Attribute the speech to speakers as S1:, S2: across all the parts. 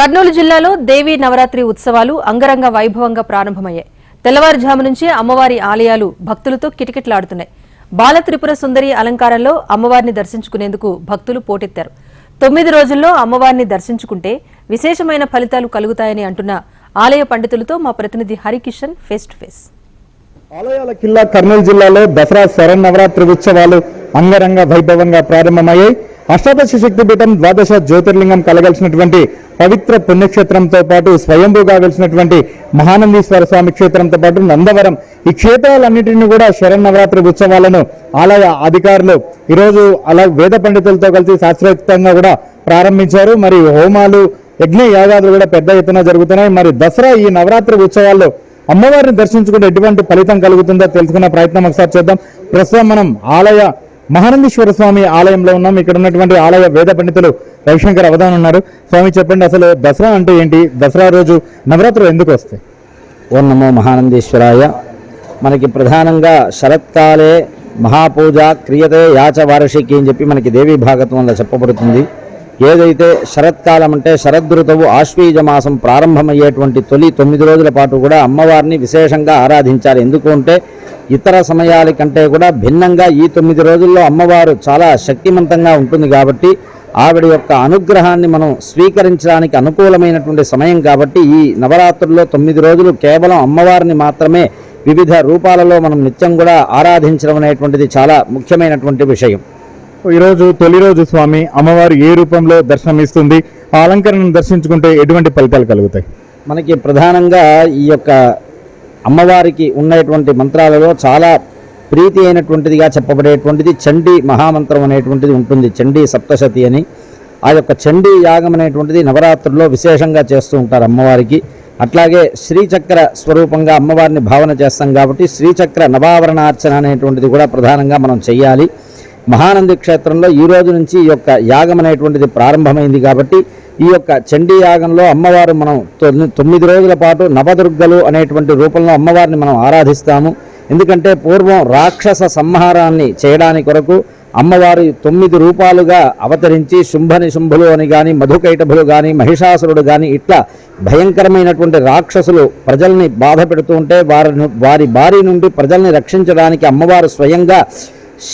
S1: కర్నూలు జిల్లాలో దేవీ నవరాత్రి ఉత్సవాలు అంగరంగ వైభవంగా ప్రారంభమయ్యాయి. తెల్లవారుజాము నుంచి అమ్మవారి ఆలయాలు భక్తులతో కిటకిటలాడుతున్నాయి. బాల త్రిపుర సుందరి అలంకారంలో అమ్మవారిని దర్శించుకునేందుకు భక్తులు పోటెత్తారు. తొమ్మిది రోజుల్లో అమ్మవారిని దర్శించుకుంటే విశేషమైన ఫలితాలు కలుగుతాయని అంటున్న ఆలయ పండితులతో మా ప్రతినిధి హరికిషన్ ఫేస్ టు ఫేస్.
S2: ఆలయాల కిల్లా కర్నూలు జిల్లాలో దసరా శరన్నవరాత్రి ఉత్సవాలు అంగరంగ వైభవంగా ప్రారంభమయ్యాయి. అష్టాదశ శక్తిపీఠం ద్వాదశ జ్యోతిర్లింగం కలగలిసినటువంటి పవిత్ర పుణ్యక్షేత్రంతో పాటు స్వయంభూగా వెలిసినటువంటి మహానందీశ్వర స్వామి క్షేత్రంతో పాటు నందవరం. ఈ క్షేత్రాలన్నింటినీ కూడా శరన్నవరాత్రి ఉత్సవాలను ఆలయ అధికారులు ఈరోజు అలా వేద పండితులతో కలిసి శాస్త్రోక్తంగా కూడా ప్రారంభించారు. మరి హోమాలు యజ్ఞ యాగాదులు కూడా పెద్ద ఎత్తున జరుగుతున్నాయి. మరి దసరా ఈ నవరాత్రి ఉత్సవాల్లో అమ్మవారిని దర్శించుకుంటే ఎటువంటి ఫలితం కలుగుతుందో తెలుసుకునే ప్రయత్నం ఒకసారి చేద్దాం. ప్రస్తుతం మనం ఆలయ మహానందీశ్వర స్వామి ఆలయంలో ఉన్నాం. ఇక్కడ ఉన్నటువంటి ఆలయ వేద పండితులు రవిశంకర్ అవధాన్ ఉన్నారు. స్వామి చెప్పండి అసలు దసరా అంటే ఏంటి? దసరా రోజు నవరాత్రులు ఎందుకు వస్తాయి?
S3: ఓం నమో మహానందీశ్వరాయ. మనకి ప్రధానంగా శరత్కాలే మహాపూజ క్రియతే యాచ వార్షికి అని చెప్పి మనకి దేవీ భాగత్వంలో చెప్పబడుతుంది. ఏదైతే శరత్కాలం అంటే శరదృతువు ఆశ్వీజ మాసం ప్రారంభమయ్యేటువంటి తొలి తొమ్మిది రోజుల పాటు కూడా అమ్మవారిని విశేషంగా ఆరాధించాలి. ఎందుకు అంటే ఇతర సమయాల కంటే కూడా భిన్నంగా ఈ తొమ్మిది రోజుల్లో అమ్మవారు చాలా శక్తివంతంగా ఉంటుంది కాబట్టి ఆవిడ యొక్క అనుగ్రహాన్ని మనం స్వీకరించడానికి అనుకూలమైనటువంటి సమయం కాబట్టి ఈ నవరాత్రుల్లో తొమ్మిది రోజులు కేవలం అమ్మవారిని మాత్రమే వివిధ రూపాలలో మనం నిత్యం కూడా ఆరాధించడం అనేటువంటిది చాలా ముఖ్యమైనటువంటి విషయం.
S2: ఈరోజు తొలి రోజు స్వామి అమ్మవారు ఏ రూపంలో దర్శనమిస్తుంది? ఆ అలంకరణను దర్శించుకుంటే ఎటువంటి ఫలితాలు కలుగుతాయి?
S3: మనకి ప్రధానంగా ఈ యొక్క అమ్మవారికి ఉన్నటువంటి మంత్రాలలో చాలా ప్రీతి అయినటువంటిదిగా చెప్పబడేటువంటిది. చండీ మహామంత్రం అనేటువంటిది ఉంటుంది. చండీ సప్తశతి అని. ఆ యొక్క చండీ యాగం అనేటువంటిది నవరాత్రుల్లో విశేషంగా చేస్తూ ఉంటారు అమ్మవారికి. అట్లాగే శ్రీచక్ర స్వరూపంగా అమ్మవారిని భావన చేస్తాం కాబట్టి శ్రీచక్ర నవావరణార్చన అనేటువంటిది కూడా ప్రధానంగా మనం చేయాలి మహానంది క్షేత్రంలో ఈ రోజు నుంచి ఈ యొక్క యాగం అనేటువంటిది ప్రారంభమైంది కాబట్టి ఈ యొక్క చండీ యాగంలో అమ్మవారు మనం తొమ్మిది రోజుల పాటు నవదుర్గలు అనేటువంటి రూపంలో అమ్మవారిని మనం ఆరాధిస్తాము. ఎందుకంటే పూర్వం రాక్షస సంహారాన్ని చేయడానికి కొరకు అమ్మవారు తొమ్మిది రూపాలుగా అవతరించి శుంభని శుంభులు అని కానీ మధుకైటభులు కానీ మహిషాసురుడు కానీ ఇట్లా భయంకరమైనటువంటి రాక్షసులు ప్రజల్ని బాధ పెడుతూ ఉంటే వారి వారి బారి నుండి ప్రజల్ని రక్షించడానికి అమ్మవారు స్వయంగా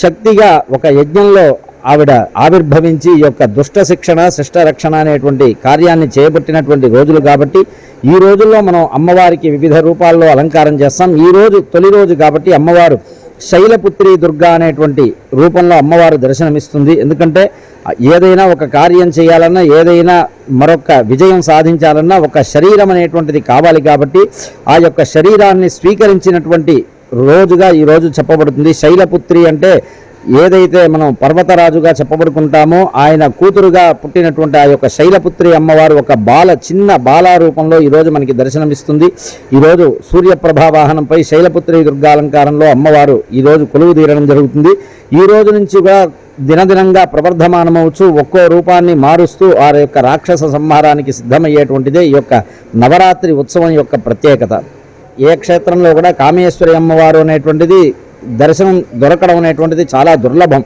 S3: శక్తిగా ఒక యజ్ఞంలో ఆవిడ ఆవిర్భవించి ఈ యొక్క దుష్ట శిక్షణ శిష్ట రక్షణ అనేటువంటి కార్యాన్ని చేపట్టినటువంటి రోజులు కాబట్టి ఈ రోజుల్లో మనం అమ్మవారికి వివిధ రూపాల్లో అలంకారం చేస్తాం. ఈ రోజు తొలి రోజు కాబట్టి అమ్మవారు శైలపుత్రి దుర్గా అనేటువంటి రూపంలో అమ్మవారు దర్శనమిస్తుంది. ఎందుకంటే ఏదైనా ఒక కార్యం చేయాలన్నా ఏదైనా మరొక విజయం సాధించాలన్నా ఒక శరీరం అనేటువంటిది కావాలి కాబట్టి ఆ యొక్క శరీరాన్ని స్వీకరించినటువంటి రోజుగా ఈరోజు చెప్పబడుతుంది. శైలపుత్రి అంటే ఏదైతే మనం పర్వతరాజుగా చెప్పబడుకుంటామో ఆయన కూతురుగా పుట్టినటువంటి ఆ యొక్క శైలపుత్రి అమ్మవారు ఒక బాల చిన్న బాల రూపంలో ఈరోజు మనకి దర్శనమిస్తుంది. ఈరోజు సూర్యప్రభావాహనంపై శైలపుత్రి దుర్గాలంకారంలో అమ్మవారు ఈరోజు కొలువు తీరడం జరుగుతుంది. ఈ రోజు నుంచి కూడా దినదినంగా ప్రవర్ధమానమవచ్చు ఒక్కో రూపాన్ని మారుస్తూ ఆ యొక్క రాక్షస సంహారానికి సిద్ధమయ్యేటువంటిదే ఈ యొక్క నవరాత్రి ఉత్సవం యొక్క ప్రత్యేకత. ఏ క్షేత్రంలో కూడా కామేశ్వరి అమ్మవారు అనేటువంటిది దర్శనం దొరకడం అనేటువంటిది చాలా దుర్లభం.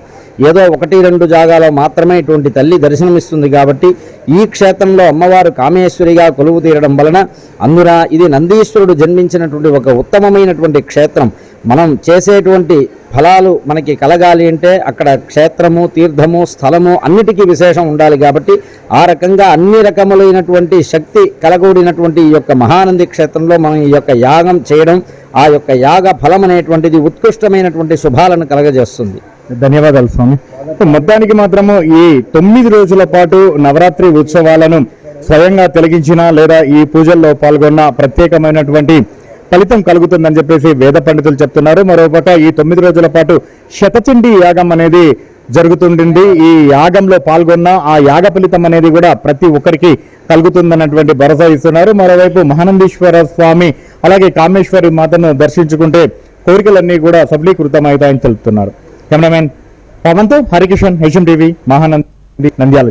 S3: ఏదో ఒకటి రెండు జాగాలో మాత్రమే ఇటువంటి తల్లి దర్శనమిస్తుంది కాబట్టి ఈ క్షేత్రంలో అమ్మవారు కామేశ్వరిగా కొలువు తీరడం వలన అందున ఇది నందీశ్వరుడు జన్మించినటువంటి ఒక ఉత్తమమైనటువంటి క్షేత్రం. మనం చేసేటువంటి ఫలాలు మనకి కలగాలి అంటే అక్కడ క్షేత్రము తీర్థము స్థలము అన్నిటికీ విశేషం ఉండాలి కాబట్టి ఆ రకంగా అన్ని రకములైనటువంటి శక్తి కలగూడినటువంటి ఈ యొక్క మహానంది క్షేత్రంలో మనం ఈ యొక్క యాగం చేయడం ఆ యొక్క యాగ ఫలం అనేటువంటిది ఉత్కృష్టమైనటువంటి శుభాలను కలగజేస్తుంది.
S2: ధన్యవాదాలు స్వామి. మొత్తానికి మాత్రము ఈ తొమ్మిది రోజుల పాటు నవరాత్రి ఉత్సవాలను స్వయంగా తొలగించిన లేదా ఈ పూజల్లో పాల్గొన్న ప్రత్యేకమైనటువంటి ఫలితం కలుగుతుందని చెప్పేసి వేద పండితులు చెప్తున్నారు. మరోపక్క ఈ తొమ్మిది రోజుల పాటు శతచిండి యాగం అనేది జరుగుతుండింది ఈ యాగంలో పాల్గొన్న ఆ యాగ ఫలితం అనేది కూడా ప్రతి ఒక్కరికి కలుగుతుందన్నటువంటి భరోసా ఇస్తున్నారు. మరోవైపు మహానందీశ్వర స్వామి అలాగే కామేశ్వరి మాతను దర్శించుకుంటే కోరికలన్నీ కూడా సఫలీకృతమవుతాయని తెలుపుతున్నారు. కెమెరామెన్ పవన్తో హరికిషన్ హెచ్ఎం టీవీ మహానంది నంద్యాల